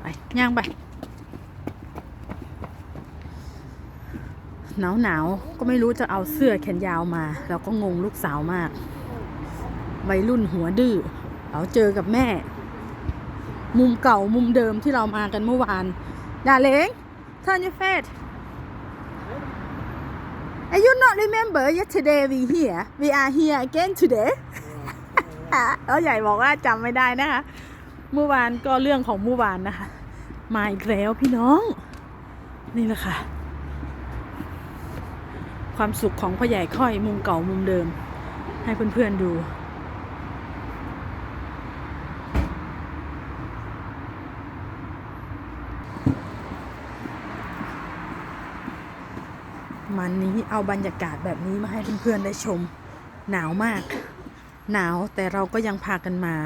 ไปย่างไปหนาวหนาวก็ไม่รู้จะเอาเสื้อแขนยาวมา เราก็งงลูกสาวมากวัยรุ่นหัวดื้อเราเจอกับแม่ มุมเก่ามุมเดิมที่เรามากันเมื่อวานดาเลง turn your face Are you not remember yesterday we here we are here again today แล้วใหญ่บอกว่าจำไม่ได้นะคะเมื่อวานก็เรื่องของเมื่อวานนะคะ มาอีกแล้วพี่น้อง นี่แหละค่ะ ความสุขของพ่อใหญ่ค่อยมุมเก่ามุมเดิม ให้เพื่อนๆดูมันนี้เอาบรรยากาศแบบนี้มาให้เพื่อนๆได้ชมหนาวมาก หนาวแต่เราก็ยังพากันมา